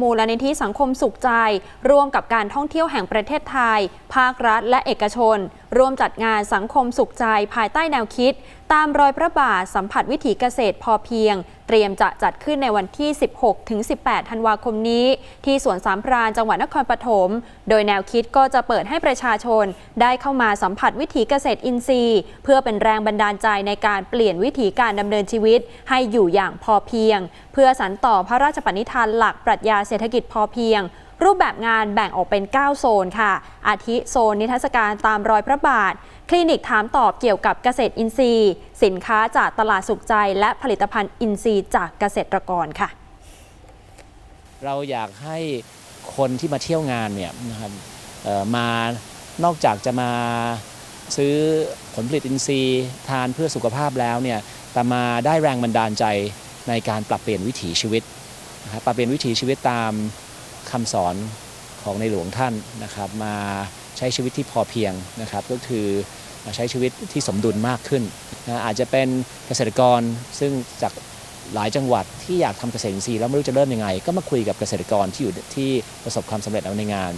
มูลนิธิสังคมสุขใจ ร่วมกับการท่องเที่ยวแห่งประเทศไทย ภาครัฐและเอกชน ร่วมจัดงานสังคมสุขใจภายใต้แนวคิด ตามรอยพระบาทสัมผัสวิถีเกษตรพอเพียง เตรียมจะจัดขึ้นในวันที่ 16 ถึง 18 ธันวาคมนี้ ที่สวนสามพรานจังหวัดนครปฐม โดยแนวคิดก็จะเปิดให้ประชาชน ได้เข้ามาสัมผัสวิถีเกษตรอินทรีย์ เพื่อเป็นแรงบันดาลใจในการเปลี่ยนวิถีการดำเนินชีวิต ให้อยู่อย่างพอเพียง เพื่อสานต่อพระราชปณิธานหลักปรัชญาเศรษฐกิจพอเพียง รูปแบบงานแบ่งออกเป็น 9 โซนค่ะ อาทิโซนนิทรรศการตามรอยพระบาท คลินิกถามตอบเกี่ยวกับเกษตรอินทรีย์ สินค้าจากตลาดสุขใจ และผลิตภัณฑ์อินทรีย์จากเกษตรกรค่ะ เราอยากให้คนที่มาเที่ยวงานเนี่ยนะครับมานอกจากจะมาซื้อผลผลิตอินทรีย์ ทานเพื่อสุขภาพแล้วเนี่ยแต่มาได้แรงบันดาลใจในการปรับเปลี่ยนวิถีชีวิตนะครับปรับเปลี่ยนวิถีชีวิตตาม คำสอนของในหลวงท่านนะครับมาใช้ชีวิตที่พอเพียงนะครับก็คือมาใช้ชีวิตที่สมดุลมากขึ้นนะอาจจะเป็นเกษตรกรซึ่งจากหลายจังหวัดที่อยากทำเกษตรอินทรีย์แล้วไม่รู้จะเริ่มยังไง ก็มาคุยกับเกษตรกรที่อยู่ที่ประสบความสำเร็จแล้วในงาน